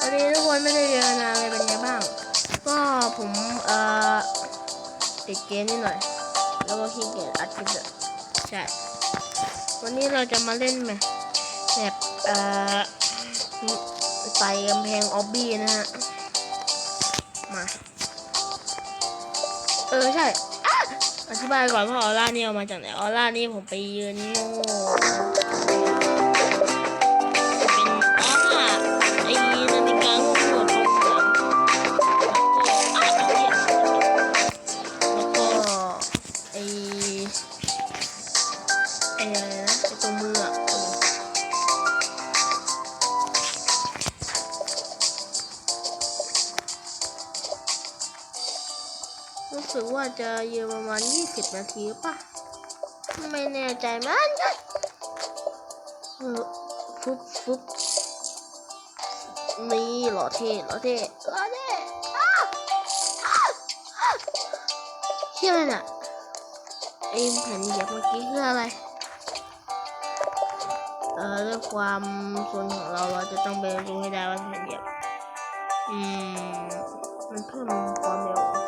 วันนี้ทุกคนไม่ได้เรียนนานเลยเป็นไงบ้าง ก็ผมเอ่อติดเกมนิดหน่อย แล้วก็ขี้เกียจอัดคลิปใช่ วันนี้เราจะมาเล่นไหมแบบเอ่อไต่กำแพงออบบี้นะฮะ มา เออใช่อะอธิบายก่อนว่าออร่านี่เอามาจากไหน ออร่านี่ผมไปยืนโง่ สึกว่าจะยืนประมาณ 20 นาทีป่ะ ไม่แน่ใจมันกันเออฟุบฟุบนี่หล่อเท่หล่อเท่หล่อเท่อาอาอาเชื่ออะไรน่ะไอ้แผ่นเหยียบเมื่อกี้คืออะไร เอ่อด้วยความโซนของเราเราจะต้องไปรู้ให้ได้ว่าแผ่นเหยียบ อืม มันเพิ่มความเร็ว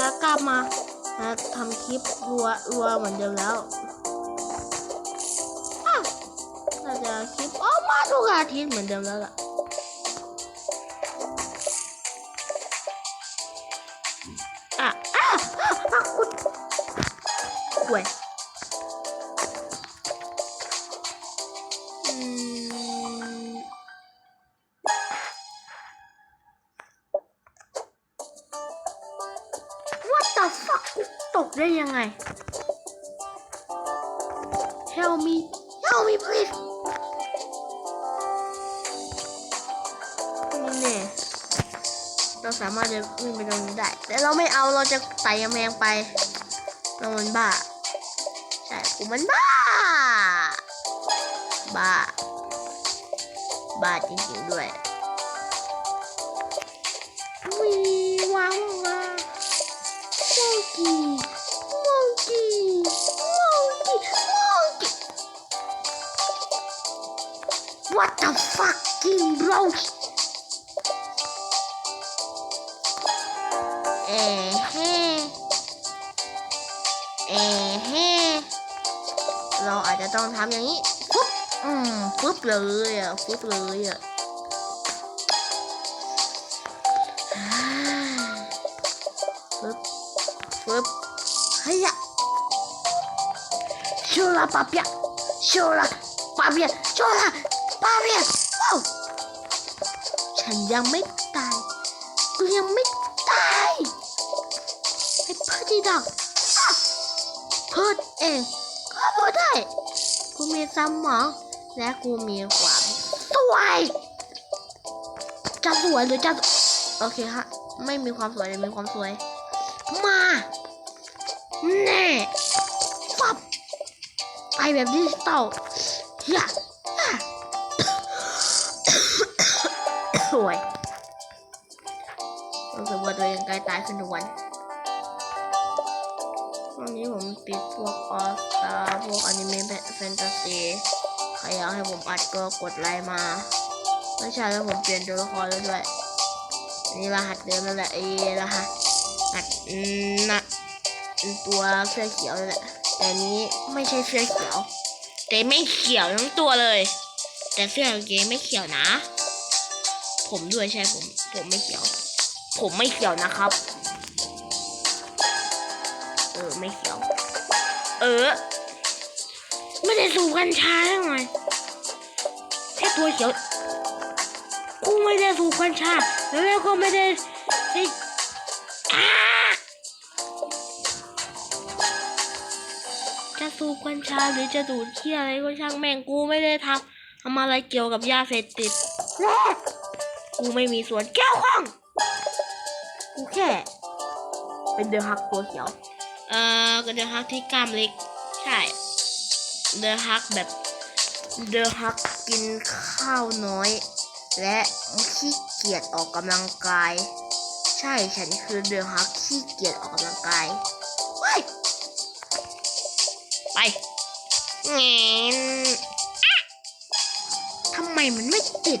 จะกลับมาทำคลิปรัวรัวเหมือนเดิมแล้วอาวน่าจะคลิปออกมาทุกอาทิตย์เหมือนเดิมแล้วล่ะ ตกได้ยังไง Help me Help me please นี่แน่เราสามารถจะวิ่งไปตรงนี้ได้ แต่เราไม่เอาเราจะไต่กำแพงไป เรามันบ้า ใช่กูมันบ้า บ้า บ้าจริงๆด้วย What the fucking bro? เอ๊ะเฮ้เอ๊ะเฮ้เราอาจจะต้องทำอย่างนี้ปุ๊บอืมปุ๊บเลยอะปุ๊บเลยอะปึ๊บปึ๊บเฮ้ยอะโชลาปาเปียโชลาปาเปียโชลา ปาเปียว้าวฉันยังไม่ตายกูยังไม่ตายไอ้เพื่อนที่ดักอะเพิดเองก็พูดได้กูมีสมองและกูมีความสวยจะสวยหรือจะโอเคฮะไม่มีความสวยแต่มีความสวย มาแน่ฟับไปแบบดิจิตอลอยาอ สวยรู้สึกว่าตัวเองใกล้ตายขึ้นทุกวันวันนี้ผมติดพวกออสตาพวกอนิเมะแฟนตาซีใครอยากให้ผมอัดก็กดไลค์มาไม่ใช่แล้วผมเปลี่ยนตัวละครแล้วด้วยอันนี่รหัสเดิมนั่นแหละไอ้รหัสอัดอืมนะตัวเสื้อเขียวเลยแหละแต่อันนี้ไม่ใช่เสื้อเขียว แต่ไม่เขียวทั้งตัวเลย แต่เสื้อกางเกงไม่เขียวนะ ผมด้วยใช่ผม ผมไม่เขียว ผมไม่เขียวนะครับ เออไม่เขียว เออ ไม่ได้สูบกัญชาได้ไงแค่ตัวเขียวกูไม่ได้สูบกัญชาแล้วก็ไม่ได้ได้จะสูบกัญชาหรือจะดูดเที่ยอะไรก็ช่างแม่งกูไม่ได้ทำทำอะไรเกี่ยวกับยาเสพติด กูไม่มีส่วนเกี่ยวข้อง กูแค่ เป็นเดอะฮักตัวเขียว เอ่อเป็นเดอะฮักที่กล้ามเล็ก ใช่ เดอะฮักแบบ เดอะฮักกินข้าวน้อย และขี้เกียจออกกำลังกาย ใช่ฉันคือเดอะฮักขี้เกียจออกกำลังกายไปไปเงี้ยอะทำไมมันไม่ติด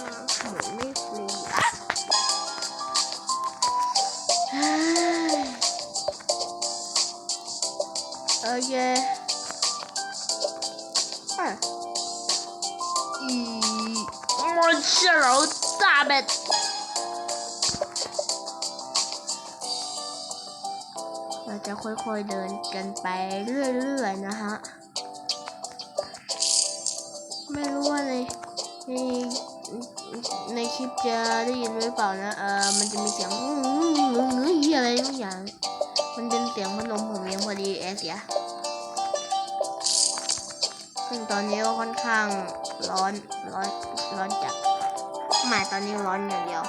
je... Ah. I... Mozzarella, damn it! Chúng ta sẽ เราจะค่อยๆเดินกันไปเรื่อยๆนะฮะ ไม่รู้ว่าในในในคลิปจะได้ยินหรือเปล่านะ เออมันจะมีเสียงงื้ออะไรบางอย่าง มันเป็นเสียงพัดลมผมเองพอดีเอสีย ซึ่งตอนนี้ก็ค่อนข้างร้อนร้อนร้อนจัดไม่ตอนนี้ร้อนอย่างเดียว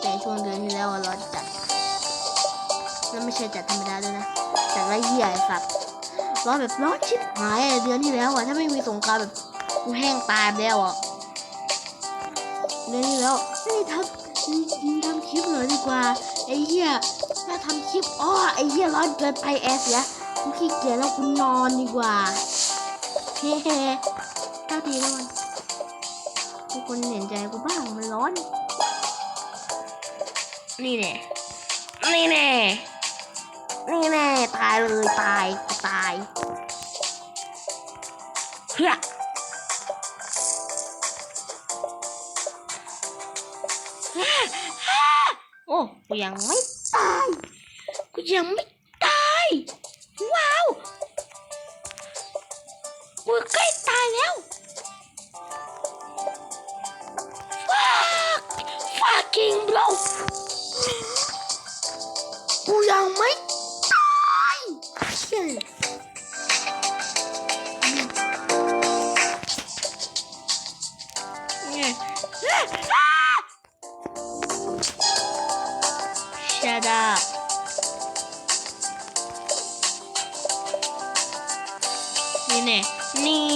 แต่ช่วงเดือนที่แล้วร้อนจัดแล้วไม่ใช่จัดธรรมดาด้วยนะจัดไรเหี้ยไอ้สัตว์ร้อนแบบร้อนชิบหายเดือนที่แล้วอะถ้าไม่มีสงกรารแบบกูแห้งตายแล้วอะเดือนที่แล้วเฮ้ยทำทำคลิปหน่อยดีกว่าไอ้เหี้ยถ้าทำคลิปอ้อไอ้เหี้ยร้อนเกินไปแอร์เสีย กูขี้เกียจแล้วกูนอนดีกว่าเฮ้เฮ้เท่าทีแล้วมันทุกคนเห็นใจกูบ้างมันร้อน นี่แน่นี่แน่นี่แน่ตายเลยตายตายเฮ้ยโอ้กูยังไม่ตายกูยังไม่ Shut up นี่แ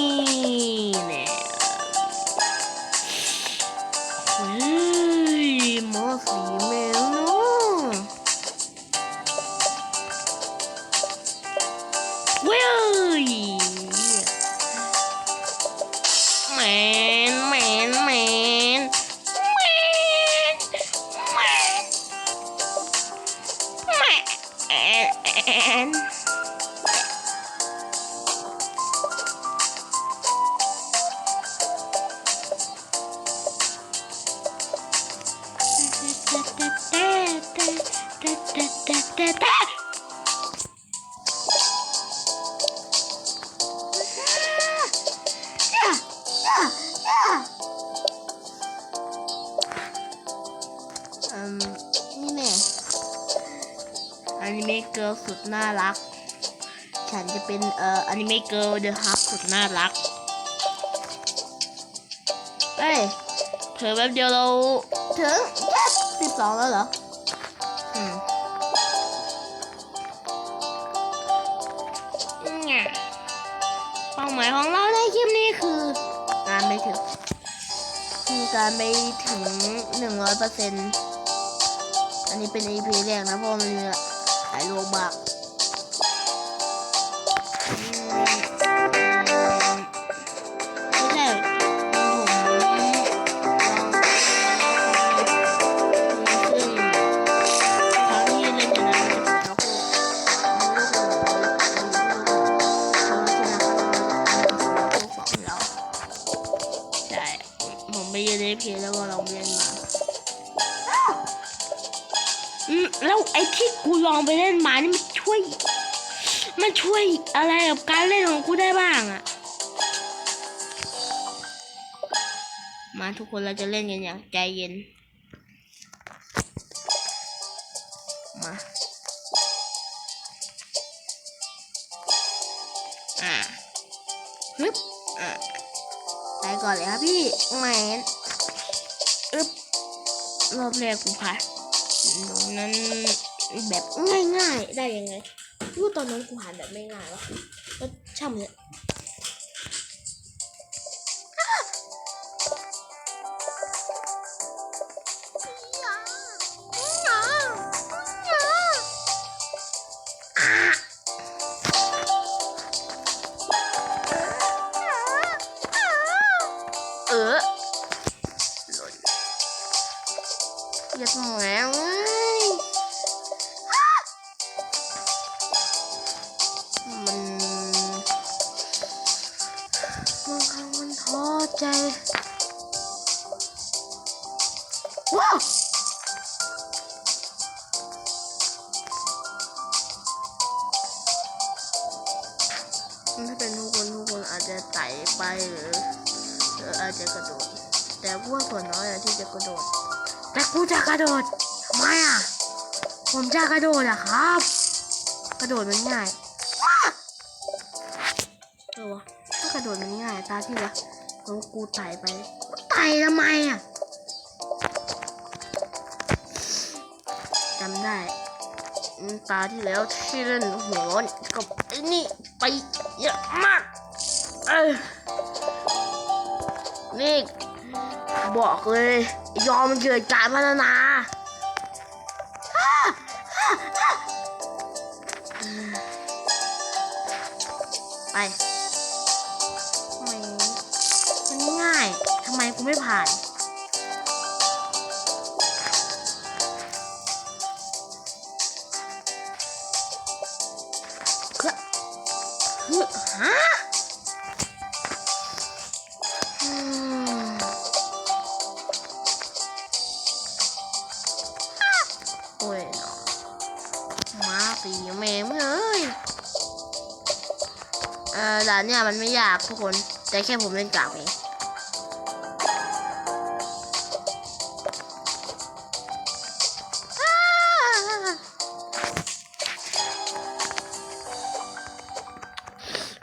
อืมนี่แน่อนิเมะเกิร์ลสุดน่ารัก ฉันจะเป็นเอ่ออนิเมะเกิร์ลเดอะฮักสุดน่ารัก เอ้ยเผลอแป๊บเดียวเราถึงแค่สิบสองแล้วเหรอ หมายของเราในคลิปนี้คือ การไปถึงคือการไปถึงหนึ่งร้อยเปอร์เซ็นต์อันนี้เป็น EP แรกนะเพราะมันมีหลายโลบัก อะไรกับการเล่นของกูได้บ้างอะมาทุกคนเราจะเล่นกันอย่างใจเย็น มา อ่าฮึบอ่าไปก่อนเลยครับพี่แมนอึบรอบแรกกูผ่านตรงนั้นแบบง่ายๆ ได้ยังไง พูดตอนนั้นกูหันแบบไม่ง่ายวะก็ช่ำเลย ผมจะกระโดดอะครับ กระโดดมันง่ายว้าเออวะถ้ากระโดดมันง่าย ตาที่ละแล้วกูไต่ไปไต่ทำไมอะจำได้ตาที่แล้วที่เล่นหัวร้อนกับไอ้นี่ไปเยอะมาก เออนี่บอกเลย ยอมเกิดการพัฒนา ไปทำไมมันง่ายทำไมกูไม่ผ่าน ฮะ มันไม่ยากทุกคน แต่แค่ผมเล่นกากเอง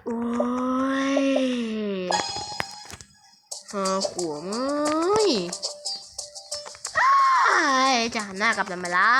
โอ้ยหาขวมเอ้ยอ้ายจะหันหน้ากลับทำไมล่ะ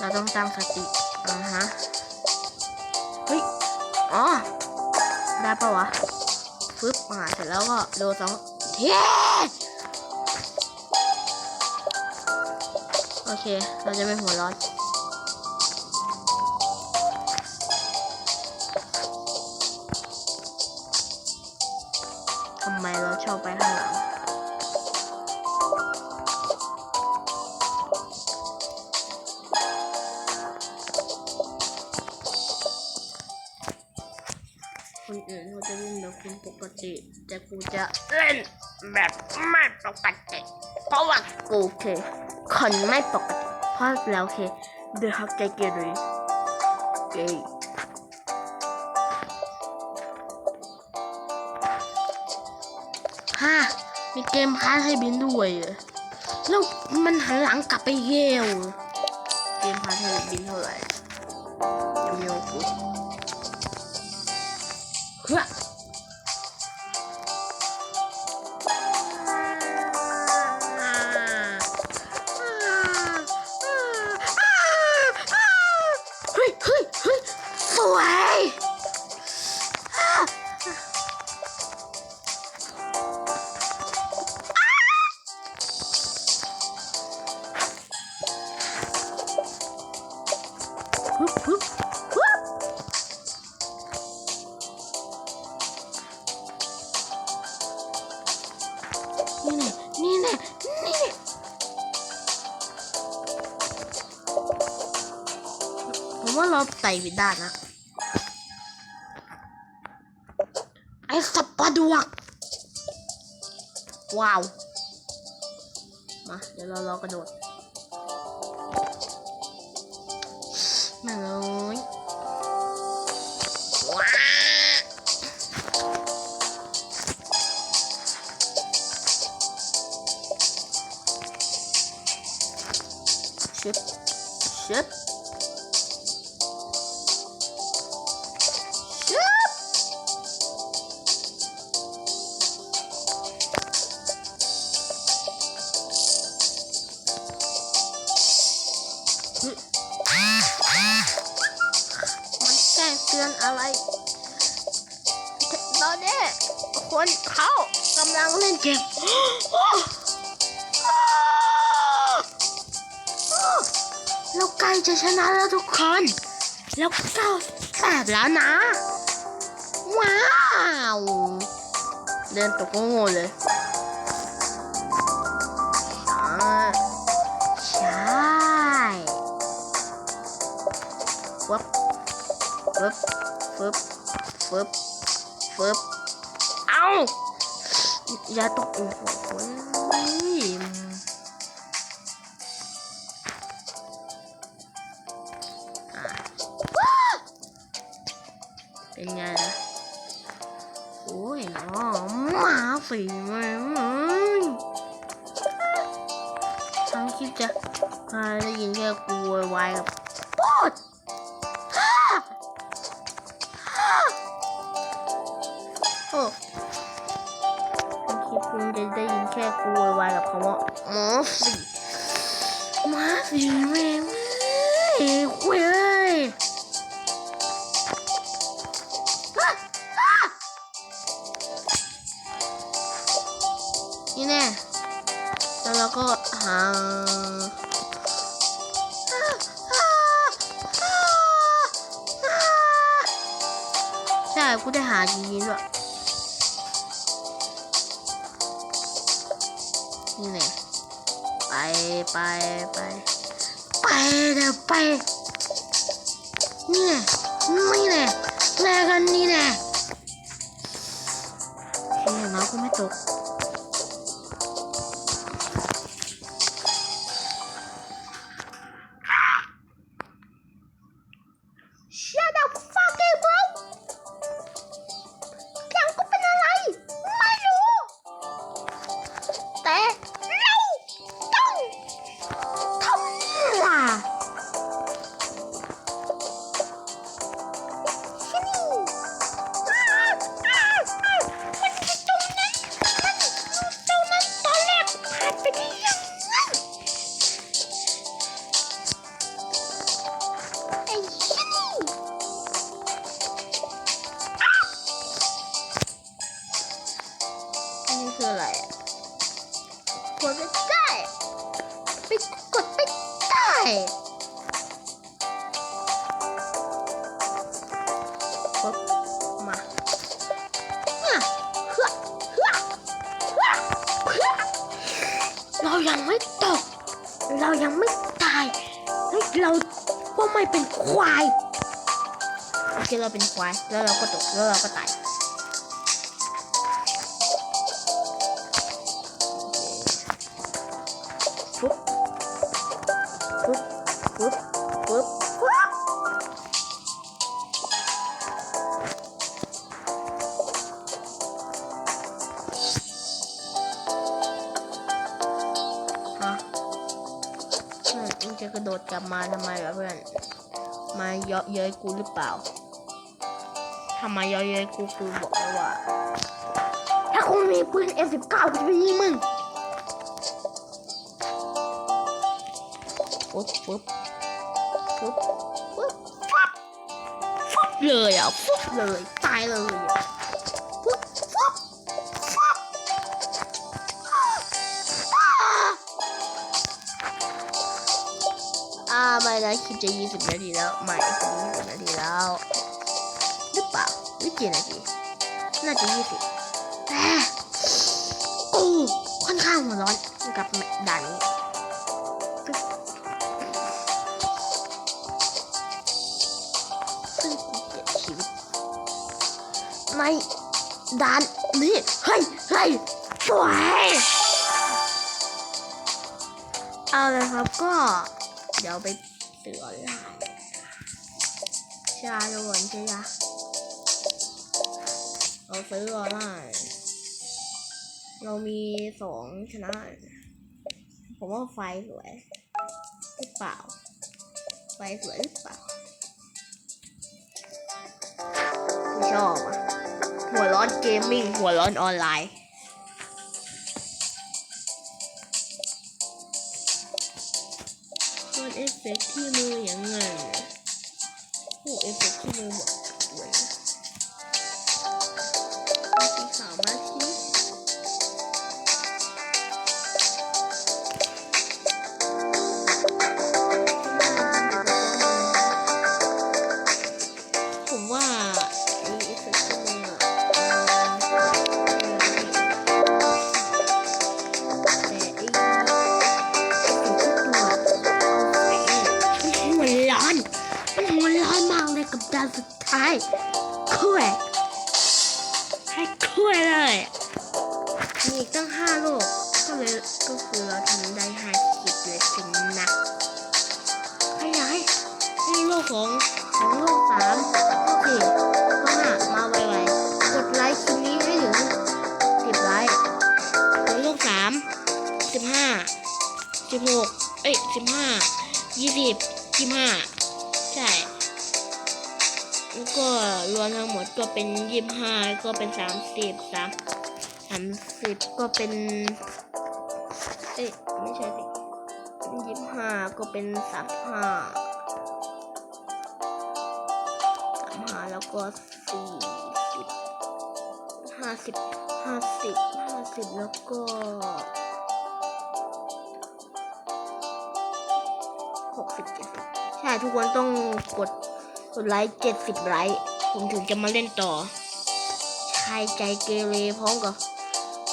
เราต้องตั้งสติอ่าฮะเฮ้ยอ๋อได้ปะวะฟึบมาเสร็จแล้วก็โดนสองเทีโอเค เราจะไม่หัวร้อนทำไมเราชอบไปข้า แบบไม่ปกติเพราะว่ากูคือคนไม่ปกติ เพราะแล้วคือเดอะฮักใจเกเรเกย์ฮ่ามีเกมพาร์ทให้บินด้วยเหรอแล้วมันหันหลังกลับไปเยี่ยวเหรอเกมพาร์ทให้บินเท่าไหร่ยังไม่เอากู อบไต่ผิดด้านะ ไอ้สับปะดวก ว้าว มา เดี๋ยวเรารอกระโดดมาเลยว้าชิบชิบ คนเขากำลังเล่นเกมเราใกล้จะชนะแล้วทุกคน แล้วเก้าแปดแล้วนะ ว้าว เดินตกโง่เลยใช่ฟึบฟึบฟึบฟึบฟึบ อาอย่าตกโอ้โหเว้ยอะว้าเป็นไงล่ะโอ้ยน้องมาฝีมือทั้งคลิปจะได้ยินแค่กูโวยวายกับพูด โว นี่ไปนี่แน่แน่แลกันนี่แน่เฮ้ยน้ำก็ไม่ตก เราเป็นควาย แล้วเราก็ตก แล้วเราก็ตายปุ๊บปุ๊บปุ๊บปุ๊บปุ๊บฮะอนมึงจะกระโดดกลับมาทำไมวะเพื่อน มาเยาะเย้ยกูหรือเปล่าำไมเยาะเย้ยกูกูบอกเลยว่า ถ้าคุณมีปืน F19 กูจะไปยิงมึงปุ๊บปุ๊บปุ๊บปุ๊บฟับฟับเลยอะฟุบเลยตายเลยอะปุ๊บฟับฟับอ่าไม่นะคลิปจะยี่สิบนาทีแล้วไม่จะยี่สิบนาทีแล้วหรือเปล่าหรือกี่นาที น่าจะยี่สิบแต่ค่อนข้างมัวร้อนกับดนนี้ซึ่งเในดนนี้เฮ้ยเฮ้ยสวยเอาละครับก็ เดี๋ยวไปเตือนชาโวนใจยา เราซื้อออนไลน์เรามีสองชนะ ผมว่าไฟสวยหรือเปล่า ไฟสวยหรือเปล่าไม่ชอบอะ หัวร้อนเกมมิ่ง หัวร้อนออนไลน์โคตรเอฟเฟกที่มืออย่างเงินโอ้เอฟเฟกที่มือหมด ก็รวมทั้งหมดก็เป็นยี่สิบห้าก็เป็นสามสิบสามสามสิบก็เป็น เอ้ยไม่ใช่สิยี่สิบห้าก็เป็นสามห้าสามห้าแล้วก็สี่สิบห้าสิบห้าสิบห้าสิบแล้วก็หกสิบเจ็ดสิบใช่ทุกคนต้องกด กดไลค์เจ็ดสิบไลค์ผมถึงจะมาเล่นต่อ ชายใจเกเรพร้อมกับ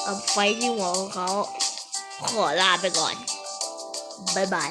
กับไฟที่หัวของเขา ขอลาไปก่อน บ๊ายบาย